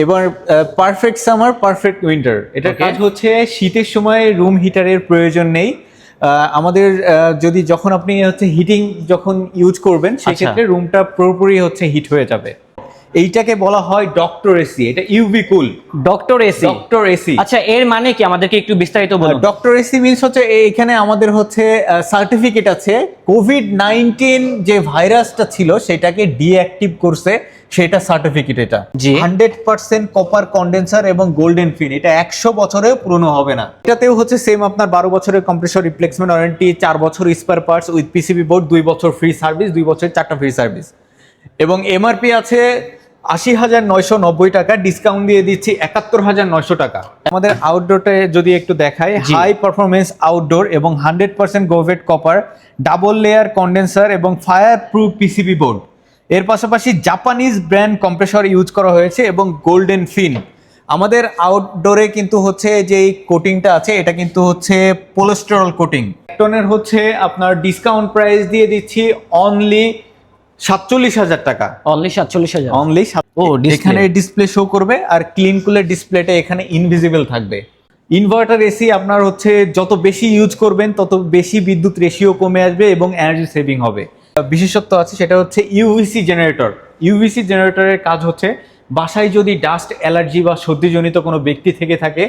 এবার perfect summer perfect winter এটা কাজ হচ্ছে শীতের সময় রুম হিটারের প্রয়োজন নেই। আহ, আমাদের আহ, যদি যখন আপনি হচ্ছে হিটিং যখন ইউজ করবেন আচ্ছা। সেক্ষেত্রে রুমটা পুরোপুরি হচ্ছে হিট হয়ে যাবে। এইটাকে বলা হয় ডক্টর এসি এটা UV cool. Doctor AC doctor AC আচ্ছা এর মানে কি? আমাদেরকে একটু বিস্তারিত বলুন। ডক্টর এসি মিনস হচ্ছে এখানে আমাদের হচ্ছে সার্টিফিকেট আছে। কোভিড নাইনটিন যে ভাইরাসটা ছিল সেটাকে ডিঅ্যাক্টিভ করছে। সেটা সার্টিফিকেট এটা। জি। হান্ড্রেড পার্সেন্ট কপার কন্ডেন্সার এবং গোল্ডেন ফিন এটা একশো বছরেও পুরনো হবে না। এটাতেও হচ্ছে সেম আপনার বারো বছরের কম্প্রেসর রিপ্লেসমেন্ট ওয়ারেন্টি চার বছর spare parts with PCB board দুই বছর ফ্রি সার্ভিস দুই বছর চারটা ফ্রি সার্ভিস এবং এমআরপি আছে আশি হাজার নয়শো নব্বই টাকা ডিসকাউন্ট দিয়ে দিচ্ছি একাত্তর হাজার নয়শো টাকা। আমাদের আউটডোরটা যদি একটু দেখাই হাই পারফরমেন্স আউটডোর এবং হান্ড্রেড পার্সেন্ট গোভেট কপার ডাবল লেয়ার কন্ডেন্সার এবং ফায়ার প্রুফ পিসিবি বোর্ড এর পাশাপাশি জাপানিজ ব্র্যান্ড কম্প্রেসর ইউজ করা হয়েছে এবং গোল্ডেন ফিন আমাদের আউটডোরে কিন্তু হচ্ছে যে কোটিংটা আছে এটা কিন্তু হচ্ছে পোলেস্টেরল কোটিং টনের হচ্ছে আপনার ডিসকাউন্ট প্রাইস দিয়ে দিচ্ছি অনলি সাতচল্লিশ হাজার টাকা। অনলি সাতচল্লিশ হাজার। অনলি ও। এখানে ডিসপ্লে শো করবে আর ক্লিন কুলের ডিসপ্লেটা এখানে ইনভিজিবল থাকবে। ইনভার্টার এসি আপনার হচ্ছে যত বেশি ইউজ করবেন তত বেশি বিদ্যুৎ রেশিও কমে আসবে এবং এনার্জি সেভিং হবে। বিশেষত্ব আছে সেটা হচ্ছে ইউভিসি জেনারেটর ইউভিসি জেনারেটরের কাজ হচ্ছে বাসায় যদি ডাস্ট অ্যালার্জি বা সর্দিজনিত কোনো ব্যক্তি থেকে থাকে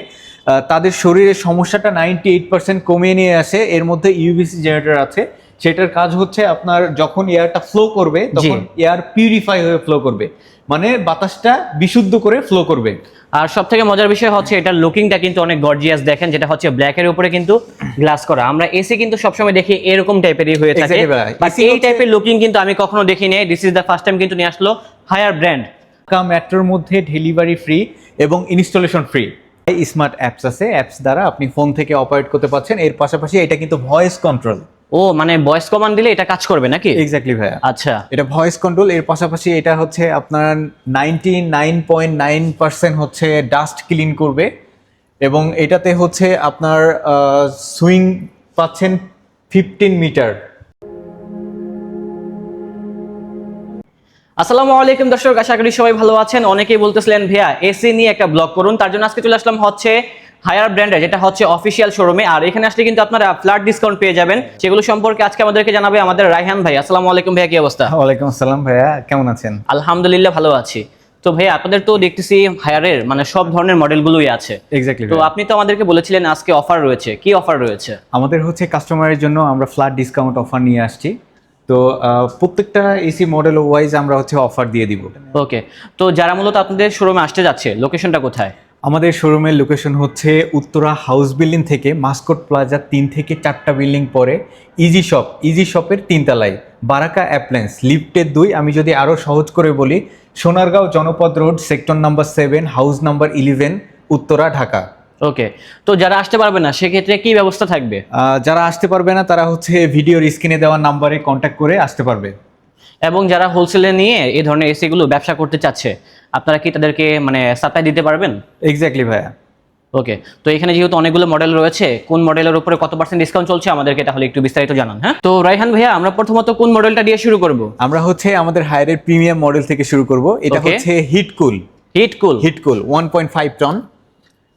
তাদের শরীরের সমস্যাটা নাইনটি এইট পার্সেন্ট কমিয়ে নিয়ে আসে এর মধ্যে ইউভিসি জেনারেটর আছে। সেটার কাজ হচ্ছে আপনার যখন এয়ারটা ফ্লো করবে তখন এয়ার পিউরিফাই হয়ে ফ্লো করবে। মানে বাতাসটা বিশুদ্ধ করে ফ্লো করবে। আর সব থেকে মজার বিষয় হচ্ছে এটার লুকিংটা কিন্তু অনেক গর্জিয়াস দেখেন যেটা হচ্ছে ব্ল্যাক এর উপরে কিন্তু গ্লাস করা। আমরা এসি কিন্তু সবসময় দেখি এরকম টাইপেরই হয়ে থাকে। এই টাইপের লুকিং কিন্তু আমি কখনো দেখি নাই this is the first time কিন্তু নিয়ে আসলো হায়ার ব্র্যান্ড কাম মেট্রোর মধ্যে ডেলিভারি ফ্রি এবং ইনস্টলেশন ফ্রি স্মার্ট অ্যাপস আছে অ্যাপস দ্বারা আপনি ফোন থেকে অপারেট করতে পারছেন। এর পাশাপাশি এটা কিন্তু ভয়েস কন্ট্রোল ও মানে ভয়েস কমান্ড দিলে এটা কাজ করবে নাকি? এক্স্যাক্টলি ভাইয়া। আচ্ছা। এটা ভয়েস কন্ট্রোল এর পাশাপাশি এটা হচ্ছে আপনার ninety nine point nine percent হচ্ছে ডাস্ট ক্লিন করবে এবং এটাতে হচ্ছে আপনার সুইং পাচ্ছেন ফিফটিন মিটার আসসালামু আলাইকুম দর্শক আশা করি সবাই ভালো আছেন। অনেকেই বলতেছিলেন ভাইয়া এসি নিয়ে একটা ব্লগ করুন। তার জন্য আজকে চলে আসলাম হচ্ছে হায়ার ব্র্যান্ডের যেটা হচ্ছে অফিসিয়াল শোরুমে আর এখানে আসলে কিন্তু আপনারা ফ্ল্যাট ডিসকাউন্ট পেয়ে যাবেন। সেগুলো সম্পর্কে আজকে আমাদেরকে জানাবে আমাদের রায়হান ভাই। আসসালামু আলাইকুম ভাইয়া কি অবস্থা? ওয়ালাইকুম আসসালাম ভাইয়া কেমন আছেন? আলহামদুলিল্লাহ ভালো আছি। তো ভাইয়া আপনাদের তো দেখতেছি হায়ারের মানে সব ধরনের মডেলগুলোই আছে। এক্স্যাক্টলি তো আপনি তো আমাদেরকে বলেছিলেন আজকে অফার রয়েছে। কি অফার রয়েছে? আমাদের হচ্ছে কাস্টমারের জন্য আমরা ফ্ল্যাট ডিসকাউন্ট অফার নিয়ে আসছি। তো প্রত্যেকটা এসি মডেল ওয়াইজ আমরা হচ্ছে অফার দিয়ে দিব। ওকে তো যারা মূলত আপনাদের শোরুমে আসতে যাচ্ছে লোকেশনটা কোথায়? আমাদের শোরুমের লোকেশন হচ্ছে উত্তরা হাউস বিল্ডিং থেকে মাস্কট প্লাজা তিন থেকে চারটা বিল্ডিং পরে ইজি শপ ইজি শপের তিনতলায় বারাকা অ্যাপ্লায়েন্স লিফটের দুই। আমি যদি আরও সহজ করে বলি Sonargaon Janapath road sector number seven house number eleven Uttara Dhaka. Okay তো যারা আসতে পারবে না সেক্ষেত্রে কি ব্যবস্থা থাকবে? যারা আসতে পারবে না তারা হচ্ছে ভিডিওর স্ক্রিনে দেওয়া নাম্বারে কন্ট্যাক্ট করে আসতে পারবে। এবং যারা হোলসেলে নিয়ে এই ধরনের এসি গুলো ব্যবসা করতে চাচ্ছে আপনারা কি তাদেরকে মানে সাপ্লাই দিতে পারবেন? এক্স্যাক্টলি ভাইয়া। ওকে তো এখানে যেহেতু অনেকগুলো মডেল রয়েছে কোন মডেলের উপরে কত পার্সেন্ট ডিসকাউন্ট চলছে আমাদেরকে তাহলে একটু বিস্তারিত জানান হ্যাঁ? তো রাইহান ভাইয়া আমরা প্রথমত কোন মডেলটা দিয়ে শুরু করব? আমরা হচ্ছে আমাদের হায়ারের প্রিমিয়াম মডেল থেকে শুরু করব। এটা. হচ্ছে heat cool heat cool heat cool point five ton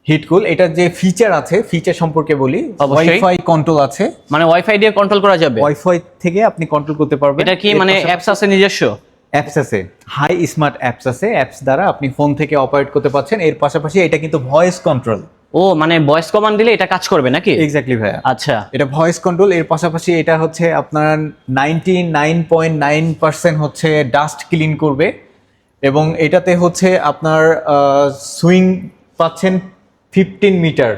heat cool এটার যে ফিচার আছে ফিচার সম্পর্কে বলি ওয়াইফাই কন্ট্রোল আছে। মানে ওয়াইফাই দিয়ে কন্ট্রোল করা যাবে? ওয়াইফাই থেকে আপনি কন্ট্রোল করতে পারবেন। এটা কি মানে অ্যাপস আছে নিজস্ব? অ্যাপস আছে। হাই স্মার্ট অ্যাপস আছে। অ্যাপস দ্বারা আপনি ফোন থেকে অপারেট করতে পারছেন। এর পাশাপাশি এটা কিন্তু ভয়েস কন্ট্রোল ও মানে ভয়েস কমান্ড দিলে এটা কাজ করবে নাকি? এক্স্যাক্টলি ভাইয়া। আচ্ছা। এটা ভয়েস কন্ট্রোল এর পাশাপাশি এটা হচ্ছে আপনার ninety nine point nine percent হচ্ছে ডাস্ট ক্লিন করবে। এবং এটাতে হচ্ছে আপনার সুইং পাচ্ছেন ফিফটিন মিটার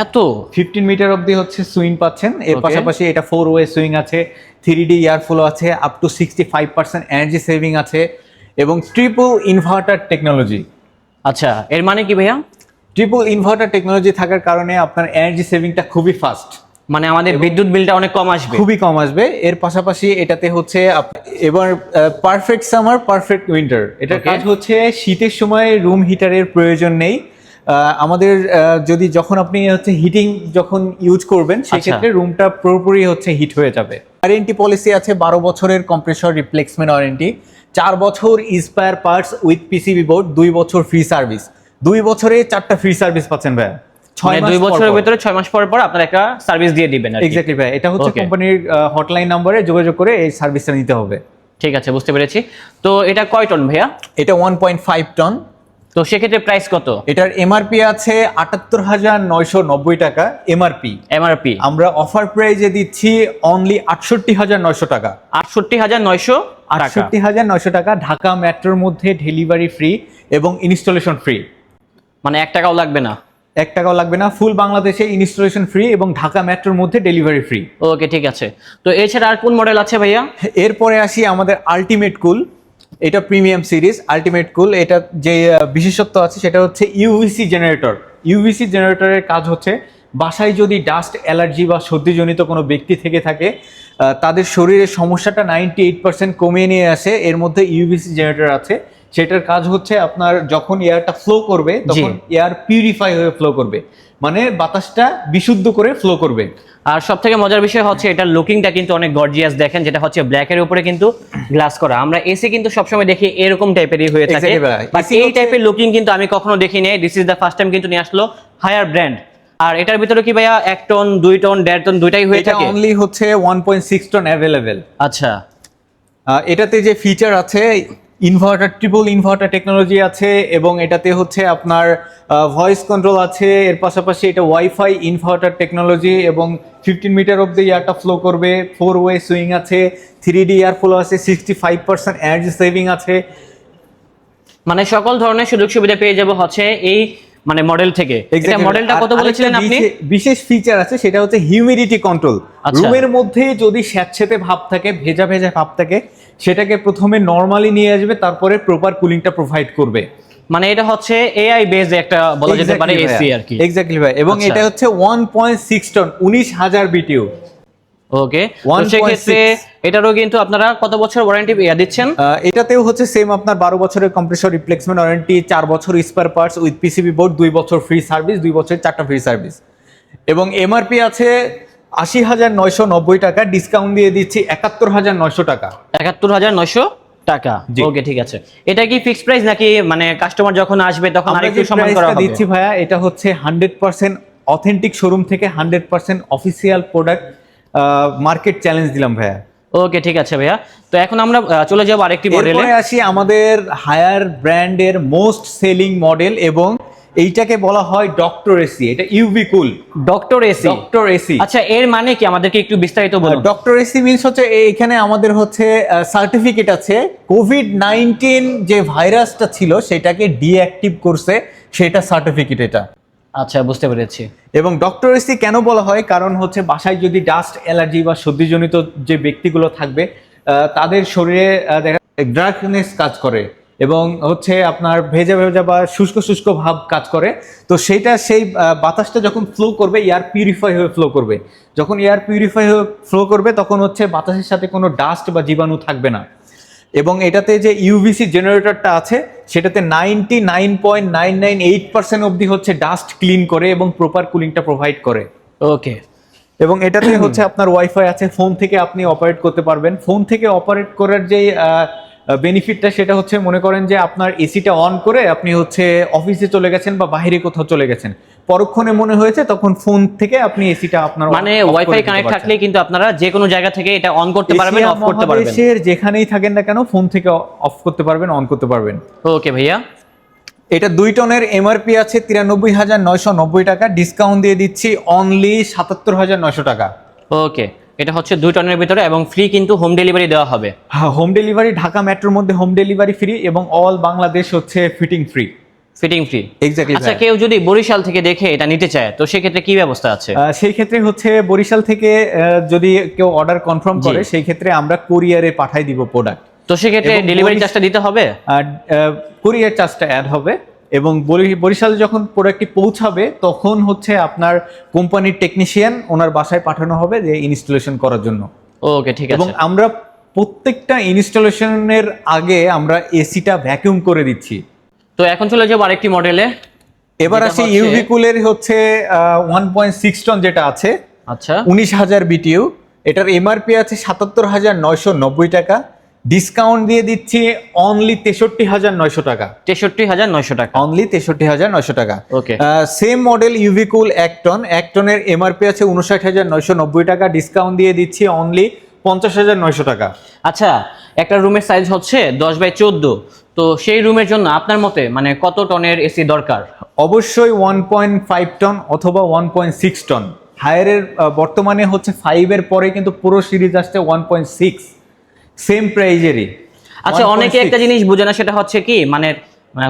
এত? ফিফটিন মিটার অবধি হচ্ছে সুইং পাচ্ছেন। এর পাশাপাশি এটা ফোর ওয়ে সুইং আছে থ্রি ডি ইয়ারফ্লো আছে up to sixty five percent energy saving আছে এবং ট্রিপল ইনভার্টার টেকনোলজি আচ্ছা এর মানে কি ভাইয়া? ট্রিপল ইনভার্টার টেকনোলজি থাকার কারণে আপনার এনার্জি সেভিংটা খুবই ফাস্ট মানে আমাদের বিদ্যুৎ বিলটা অনেক কম আসবে। খুবই কম আসবে। এর পাশাপাশি এটাতে হচ্ছে এবার পারফেক্ট সামার পারফেক্ট উইন্টার এটার Okay. কাজ হচ্ছে শীতের সময় রুম হিটারের প্রয়োজন নেই। আমাদের যদি যখন আপনি হচ্ছে হিটিং যখন ইউজ করবেন সেক্ষেত্রে রুমটা পুরোপুরি হচ্ছে হিট হয়ে যাবে। ওয়ারেন্টি পলিসি আছে বারো বছরের কম্প্রেসর রিপ্লেসমেন্ট ওয়ারেন্টি চার বছর spare parts with PCB board দুই বছর ফ্রি সার্ভিস দুই বছরে চারটা ফ্রি সার্ভিস পাচ্ছেন ভাইয়া। ছয় মানে দুই বছরের। ভিতরে ছয় মাস পর পর আপনার একটা সার্ভিস দিয়ে দিবেন। এক্স্যাক্টলি ভাই এটা হচ্ছে কোম্পানির হটলাইন নাম্বারে যোগাযোগ করে এই সার্ভিসটা নিতে হবে। ঠিক আছে বুঝতে পেরেছি। তো এটা কয় টন ভাইয়া? এটা ওয়ান পয়েন্ট ফাইভ টন তো সেক্ষেত্রে প্রাইস কত? এটার এমআরপি আছে আটাত্তর হাজার নয়শো নব্বই টাকা এমআরপি এমআরপি আমরা অফার প্রাইজে দিচ্ছি অনলি আটষট্টি হাজার নয়শো টাকা। আটষট্টি হাজার নয়শো আটষট্টি হাজার নয়শো টাকা ঢাকা মেট্রোর মধ্যে ডেলিভারি ফ্রি এবং ইনস্টলেশন ফ্রি মানে এক টাকাও লাগবে না? এক টাকাও লাগবে না ফুল বাংলাদেশে ইনস্টলেশন ফ্রি এবং ঢাকা মেট্রোর মধ্যে ডেলিভারি ফ্রি ওকে ঠিক আছে। তো এছাড়া আর কোন মডেল আছে ভাইয়া? এরপরে আসি আমাদের আলটিমেট কুল এটা প্রিমিয়াম সিরিজ, আলটিমেট কুল। এটা যে বিশেষত্ব আছে, সেটা হচ্ছে ইউভিসি জেনারেটর ইউভিসি জেনারেটরের কাজ হচ্ছে, বাসায় যদি ডাস্ট অ্যালার্জি বা সর্দিজনিত কোনো ব্যক্তি থেকে থাকে তাদের শরীরের সমস্যাটা নাইনটি এইট পার্সেন্ট কমিয়ে নিয়ে আসে। এর মধ্যে ইউভিসি জেনারেটর আছে। সেটার কাজ হচ্ছে আপনার যখন এয়ারটা ফ্লো করবে তখন এয়ার পিউরিফাই হয়ে ফ্লো করবে। মানে বাতাসটা বিশুদ্ধ করে ফ্লো করবে। আর সব থেকে মজার বিষয় হচ্ছে এটার লুকিংটা কিন্তু অনেক গর্জিয়াস দেখেন যেটা হচ্ছে ব্ল্যাক এর উপরে কিন্তু গ্লাস করা। আমরা এসি কিন্তু সবসময় দেখি এরকম টাইপেরই হয়ে থাকে। বাট এই টাইপের লুকিং কিন্তু আমি কখনো দেখি নাই this is the first time কিন্তু নিয়ে আসলো হায়ার ব্র্যান্ড আর এটার ভিতরে কি ভাইয়া এক টন দুই টন দেড় টন দুইটাই হয়ে এটা থাকে? অনলি হচ্ছে one point six ton available আচ্ছা। এটাতে যে ফিচার আছে ইনভার্টার ট্রিপল ইনভার্টার টেকনোলজি আছে এবং এটাতে হচ্ছে আপনার ভয়েস কন্ট্রোল আছে, এর পাশাপাশি এটা ওয়াইফাই ইনভার্টার টেকনোলজি এবং ফিফটিন মিটার অব্দি ইয়ারটা ফ্লো করবে ফোর ওয়ে সুইং আছে থ্রি ডি ইয়ার ফ্লো আছে sixty five percent energy saving আছে। মানে সকল ধরনের সুযোগ সুবিধা পেয়ে যাব হচ্ছে এই মানে মডেল থেকে। এটা মডেলটা কত বলেছিলেন আপনি? বিশেষ ফিচার আছে সেটা হচ্ছে হিউমিডিটি কন্ট্রোল। রুমের মধ্যে যদি স্যাঁতসেতে ভাব থাকে ভেজা ভেজা ভাব থাকে সেটাকে প্রথমে নর্মালি নিয়ে আসবে তারপরে প্রপার কুলিংটা প্রোভাইড করবে। মানে এটা হচ্ছে এআই বেস একটা বলা যেতে পারে এসি আর কি। এক্স্যাক্টলি ভাই এবং আচ্ছা। এটা হচ্ছে ওয়ান পয়েন্ট সিক্স টন উনিশ হাজার বিটিউ ওকে। 1.6 সেক্ষেত্রে এটারও কিন্তু আপনারা কত বছর ওয়ারেন্টি দিচ্ছেন? এটাতেও হচ্ছে সেম আপনার বারো বছরের কম্প্রেসর রিপ্লেসমেন্ট ওয়ারেন্টি চার বছর spare parts with PCB board দুই বছর ফ্রি সার্ভিস দুই বছর চারটা ফ্রি সার্ভিস এবং এমআরপি আছে আশি হাজার নয়শো নব্বই টাকা ডিসকাউন্ট দিয়ে দিচ্ছি একাত্তর হাজার নয়শো টাকা। একাত্তর হাজার নয়শো টাকা। ওকে ঠিক আছে। এটা কি ফিক্সড প্রাইস নাকি মানে কাস্টমার যখন আসবে তখন আরেকটু সম্মান করা হবে? দিচ্ছি ভাইয়া এটা হচ্ছে হান্ড্রেড পার্সেন্ট অথেন্টিক শোরুম থেকে hundred percent official product market challenge দিলাম ভাইয়া। ওকে ঠিক আছে ভাইয়া। তো এখন আমরা চলে যাব আরেকটি মডেলে আসি আমাদের হায়ার ব্র্যান্ডের মোস্ট সেলিং মডেল এবং এইটাকে বলা হয় ডক্টর এসি এটা UV cool doctor AC doctor AC আচ্ছা এর মানে কি? আমাদেরকে একটু বিস্তারিত বলুন। ডক্টর এসি মিনস হচ্ছে এখানে আমাদের হচ্ছে সার্টিফিকেট আছে। কোভিড নাইনটিন যে ভাইরাসটা ছিল সেটাকে ডিঅ্যাক্টিভ করছে সেটা সার্টিফিকেট এটা। আচ্ছা বুঝতে পেরেছি। এবং ডক্টর এসি কেন বলা হয়? কারণ হচ্ছে বাসায় যদি ডাস্ট অ্যালার্জি বা সর্দিজনিত যে ব্যক্তিগুলো থাকবে তাদের শরীরে দেখা ড্রাগনেস কাজ করে এবং হচ্ছে আপনার ভেজা ভেজা বা শুষ্ক শুষ্ক ভাব কাজ করে। তো সেইটা সেই বাতাসটা যখন ফ্লো করবে এয়ার পিউরিফাই হয়ে ফ্লো করবে। যখন এয়ার পিউরিফাই হয়ে ফ্লো করবে, তখন হচ্ছে বাতাসের সাথে কোনো ডাস্ট বা জীবাণু থাকবে না। এবং এটাতে যে ইউভিসি জেনারেটরটা আছে সেটাতে ninety nine point nine nine eight percent অবধি হচ্ছে ডাস্ট ক্লিন করে এবং প্রপার কুলিংটা প্রোভাইড করে। ওকে এবং এটাতে হচ্ছে আপনার ওয়াইফাই আছে ফোন থেকে আপনি অপারেট করতে পারবেন। ফোন থেকে অপারেট করার যে বেনিফিটটা সেটা হচ্ছে মনে করেন যে আপনার এসিটা অন করে আপনি হচ্ছে অফিসে চলে গেছেন বা বাইরে কোথাও চলে গেছেন। পরক্ষণে মনে হয়েছে তখন ফোন থেকে আপনি এসিটা আপনার মানে ওয়াইফাই কানেক্ট থাকলে কিন্তু আপনারা যে কোনো জায়গা থেকে এটা অন করতে পারবেন অফ করতে পারবেন। মহাদেশের যেখানেই থাকেন না কেন ফোন থেকে অফ করতে পারবেন অন করতে পারবেন। ওকে ভাইয়া। এটা দুই টনের এমআরপি আছে তিরানব্বই হাজার নয়শো নব্বই টাকা ডিসকাউন্ট দিয়ে দিচ্ছি অনলি সাতাত্তর হাজার নয়শো টাকা। ওকে এটা হচ্ছে দুই টনের ভিতরে এবং ফ্রি কিন্তু হোম ডেলিভারি দেওয়া হবে। হ্যাঁ হোম ডেলিভারি ঢাকা মেট্রোর মধ্যে হোম ডেলিভারি ফ্রি এবং অল বাংলাদেশ হচ্ছে fitting free fitting free exactly আচ্ছা কেউ যদি বরিশাল থেকে দেখে এটা নিতে চায় তো সেক্ষেত্রে কি ব্যবস্থা আছে? সেই ক্ষেত্রে হচ্ছে বরিশাল থেকে যদি কেউ অর্ডার কনফার্ম করে সেই ক্ষেত্রে আমরা কুরিয়ারে পাঠাই দিব প্রোডাক্ট তো সেক্ষেত্রে এবং ডেলিভারি চার্জটা দিতে হবে? কুরিয়ার চার্জটা অ্যাড হবে। এবং বরি- বরিশাল যখন প্রোডাক্টটি পৌঁছাবে তখন হচ্ছে আপনার কোম্পানির টেকনিশিয়ান ওনার বাসায় পাঠানো হবে যে ইনস্টলেশন করার জন্য। ওকে ঠিক এবং আছে আমরা প্রত্যেকটা ইনস্টলেশনের আগে আমরা এসিটা ভ্যাকিউম করে দিচ্ছি। তো এখন চলে যাব আরেকটি মডেলে এবার আসি ইউভি কুলের হচ্ছে ওয়ান পয়েন্ট সিক্স টন যেটা আছে আচ্ছা। উনিশ হাজার বিটিউ এটার এমআরপি আছে সাতাত্তর হাজার নয়শো নব্বই টাকা। ডিসকাউন্ট দিয়ে দিচ্ছি অনলি তেষট্টি হাজার নয়শো টাকা। তেষট্টি হাজার নয়শো টাকা। অনলি তেষট্টি হাজার নয়শো টাকা। Okay. সেম মডেল ইউভিকুল এক টন এক টনের এমআরপি আছে উনষাট হাজার নয়শো নব্বই টাকা। ডিসকাউন্ট দিয়ে দিচ্ছি অনলি পঞ্চাশ হাজার নয়শো টাকা। আচ্ছা একটা রুমের সাইজ হচ্ছে দশ বাই চোদ্দ। তো সেই রুমের জন্য আপনার মতে মানে কত টনের এসি দরকার? অবশ্যই ওয়ান পয়েন্ট ফাইভ টন অথবা ওয়ান পয়েন্ট সিক্স টন হায়ারের বর্তমানে হচ্ছে ফাইভের পরে কিন্তু পুরো সিরিজ আসছে ওয়ান পয়েন্ট সিক্স সেম প্রাইজেরই আচ্ছা অনেকে একটা জিনিস বুঝে না সেটা হচ্ছে কি মানে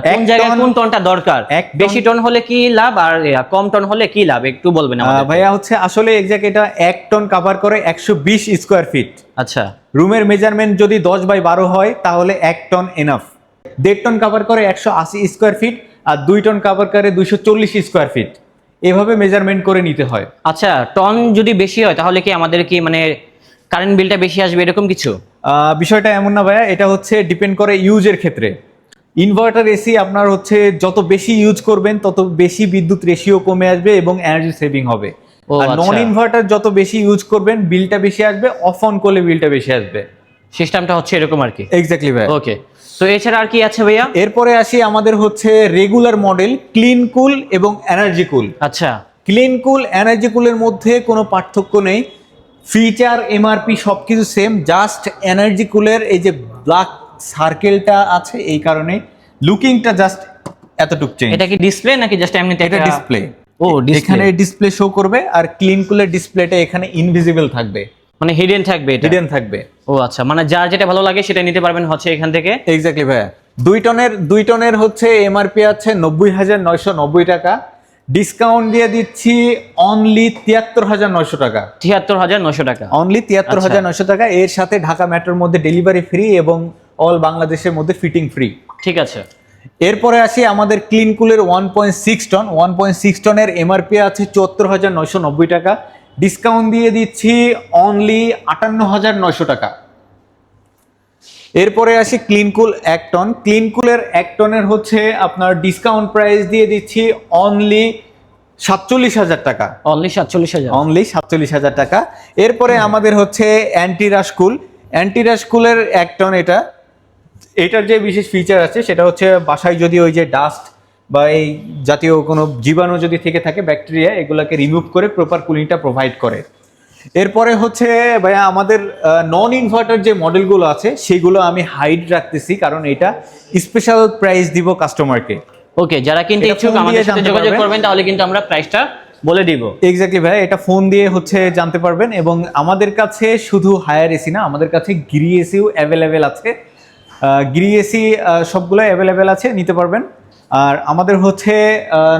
কোন জায়গায় কোন টনটা দরকার? বেশি টন হলে কি লাভ আর কম টন হলে কি লাভ? একটু বলবেন আমাদের ভাইয়া হচ্ছে আসলে এক্সাক্ট এটা এক টন কাভার করে একশো বিশ স্কোয়ার ফিট আচ্ছা। রুমের মেজারমেন্ট যদি দশ বাই বারো হয় তাহলে এক টন এনাফ দেড় টন কাভার করে একশো আশি স্কোয়ার ফিট আর দুই টন কাভার করে দুইশো চল্লিশ স্কোয়ার ফিট এভাবে মেজারমেন্ট করে নিতে হয়। আচ্ছা টন যদি বেশি হয় তাহলে কি আমাদের কি মানে কারেন্ট বিলটা বেশি আসবে এরকম কিছু? বিষয়টা এমন না ভাইয়া এটা হচ্ছে ডিপেন্ড করে ইউজের ক্ষেত্রে। ইনভার্টার এসি আপনার হচ্ছে যত বেশি ইউজ করবেন তত বেশি বিদ্যুৎ রেশিও কমে আসবে এবং এনার্জি সেভিং হবে। নন আচ্ছা। ইনভার্টার যত বেশি ইউজ করবেন বিলটা বেশি আসবে অফ অন করলে বিলটা বেশি আসবে। সিস্টেমটা হচ্ছে এরকম আর কি। এক্স্যাক্টলি ভাই। ওকে তো এছাড়া আর কি আছে ভাইয়া? এরপরে আসি আমাদের হচ্ছে রেগুলার মডেল ক্লিন কুল এবং এনার্জি কুল আচ্ছা। ক্লিন কুল এনার্জি কুলের মধ্যে কোনো পার্থক্য নেই। ফিচার এমআরপি সব কিছু সেম জাস্ট এনার্জি কুলের এই যে ব্ল্যাক সার্কেলটা আছে এই কারণে লুকিংটা জাস্ট এতটুকু চেঞ্জ এটা কি ডিসপ্লে নাকি জাস্ট এমনিতে এটা ডিসপ্লে ও এখানে ডিসপ্লে শো করবে আর ক্লিন কুলের ডিসপ্লেটা এখানে ইনভিজিবল থাকবে। মানে হিডেন থাকবে এটা? হিডেন থাকবে। ও আচ্ছা মানে যার যেটা ভালো লাগে সেটা নিতে পারবেন হচ্ছে এখান থেকে? এক্স্যাক্টলি ভাইয়া। দুই টনের দুই টনের হচ্ছে এমআরপি আছে নব্বই হাজার নয়শো নব্বই টাকা। ডিসকাউন্ট দিয়ে দিচ্ছি অনলি তিয়াত্তর হাজার নয়শো টাকা। তিয়াত্তর হাজার নশো টাকা। অনলি তিয়াত্তর। হাজার নয়শো টাকা। এর সাথে ঢাকা মেট্রোর মধ্যে ডেলিভারি ফ্রি এবং অল বাংলাদেশের মধ্যে ফিটিং ফ্রি ঠিক আছে। এরপরে আসি আমাদের ক্লিন কুলের one point six ton one point six টনের এমআরপি আছে চুয়াত্তর হাজার নয়শো নব্বই টাকা। ডিসকাউন্ট দিয়ে দিচ্ছি অনলি আটান্ন হাজার নয়শো টাকা। এরপরে আসি ক্লিনকুল এক টন ক্লিন কুলের এক টনের হচ্ছে আপনার ডিসকাউন্ট প্রাইস দিয়ে দিচ্ছি অনলি সাতচল্লিশ হাজার টাকা। অনলি সাতচল্লিশ হাজার অনলি সাতচল্লিশ হাজার টাকা। এরপরে আমাদের হচ্ছে অ্যান্টিরাস কুল অ্যান্টিরাস কুলের এক টন এটা। এটার যে বিশেষ ফিচার আছে সেটা হচ্ছে বাসায় যদি ওই যে ডাস্ট বা এই জাতীয় কোনো জীবাণু যদি থেকে থাকে ব্যাকটেরিয়া এগুলোকে রিমুভ করে প্রপার কুলিংটা প্রোভাইড করে। এরপরে হচ্ছে ভাইয়া আমাদের নন ইনভার্টার যে মডেলগুলো আছে সেগুলো আমি হাইড রাখতেছি কারণ এটা স্পেশাল প্রাইস দিব কাস্টমারকে ওকে যারা কিনতে ইচ্ছুক আমাদের সাথে যোগাযোগ করবেন তাহলে কিন্তু আমরা প্রাইসটা বলে দিব। এক্স্যাক্টলি ভাই এটা ফোন দিয়ে হচ্ছে জানতে পারবেন এবং আমাদের কাছে শুধু হায়ার এসি না আমাদের কাছে গিরি এসিও অ্যাভেলেবেল আছে। গিরি এসি সবগুলো অ্যাভেলেবেল আছে নিতে পারবেন। আর আমাদের হচ্ছে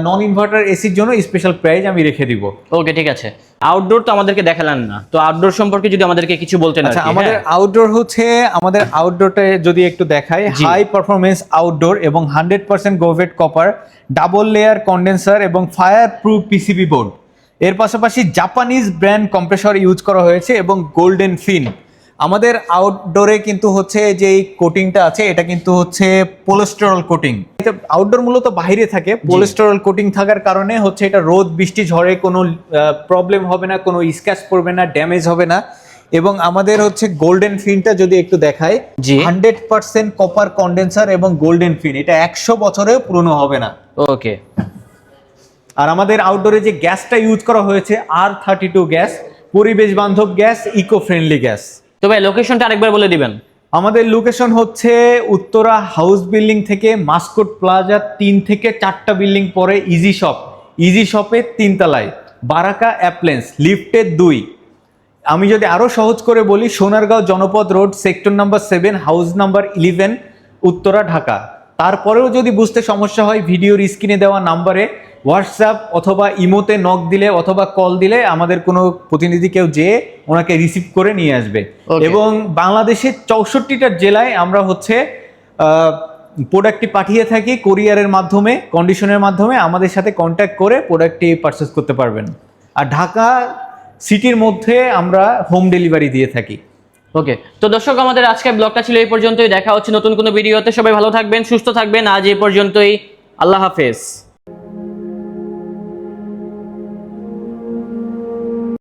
নন ইনভার্টার এসির জন্য স্পেশাল প্রাইস আমি রেখে দিব। ওকে ঠিক আছে। আউটডোর তো আমাদেরকে দেখালেন না। তো আউটডোর সম্পর্কে যদি আমাদেরকে কিছু বলতেন আচ্ছা আমাদের হ্যাঁ? আউটডোর হচ্ছে আমাদের আউটডোরটা যদি একটু দেখাই হাই পারফরমেন্স আউটডোর এবং হান্ড্রেড পার্সেন্ট গোভেট কপার ডাবল লেয়ার কন্ডেন্সার এবং ফায়ার প্রুফ পিসিবি বোর্ড এর পাশাপাশি জাপানিজ ব্র্যান্ড কম্প্রেসর ইউজ করা হয়েছে এবং গোল্ডেন ফিন আমাদের আউটডোরে কিন্তু হচ্ছে যে কোটিংটা আছে এটা কিন্তু হচ্ছে পোলেস্টেরল কোটিং এটা আউটডোর মূলত বাইরে থাকে পোলেস্টেরল কোটিং থাকার কারণে হচ্ছে এটা রোদ বৃষ্টি ঝড়ে কোনো প্রবলেম হবে না কোনো স্ক্যাচ পড়বে না ড্যামেজ হবে না। এবং আমাদের হচ্ছে গোল্ডেন ফিনটা যদি একটু দেখায় জি। হান্ড্রেড পার্সেন্ট কপার কন্ডেন্সার এবং গোল্ডেন ফিন এটা একশো বছরেও পুরনো হবে না। ওকে আর আমাদের আউটডোরে যে গ্যাসটা ইউজ করা হয়েছে আর থার্টি টু গ্যাস পরিবেশ বান্ধব গ্যাস ইকো ফ্রেন্ডলি গ্যাস। তো ভাই লোকেশনটা আরেকবার বলে দিবেন। আমাদের লোকেশন হচ্ছে উত্তরা হাউস বিল্ডিং থেকে মাস্কোট প্লাজা তিন থেকে চারটা বিল্ডিং পরে ইজি শপ ইজি শপের তিনতলায়। বারাকা অ্যাপ্লেন্স লিফটের দুই। আমি যদি আরও সহজ করে বলি, Sonargaon Janapath road sector number seven house number eleven Uttara, Dhaka. তারপরেও যদি বুঝতে সমস্যা হয় ভিডিওর স্ক্রিনে দেওয়া নাম্বারে হোয়াটসঅ্যাপ অথবা ইমোতে নক দিলে অথবা কল দিলে আমাদের কোনো প্রতিনিধি কেউ যেয়ে ওনাকে রিসিভ করে নিয়ে আসবে। এবং বাংলাদেশের চৌষট্টিটা জেলায় আমরা হচ্ছে প্রোডাক্টটি পাঠিয়ে থাকি কোরিয়ারের মাধ্যমে কন্ডিশনের মাধ্যমে আমাদের সাথে কন্ট্যাক্ট করে প্রোডাক্টটি পারচেস করতে পারবেন। আর ঢাকা সিটির মধ্যে আমরা হোম ডেলিভারি দিয়ে থাকি। ওকে তো দর্শক আমাদের আজকের ব্লগটা ছিল এই পর্যন্তই। দেখা হচ্ছে নতুন কোনো ভিডিওতে সবাই ভালো থাকবেন সুস্থ থাকবেন। আজ এই পর্যন্তই। আল্লাহ হাফেজ।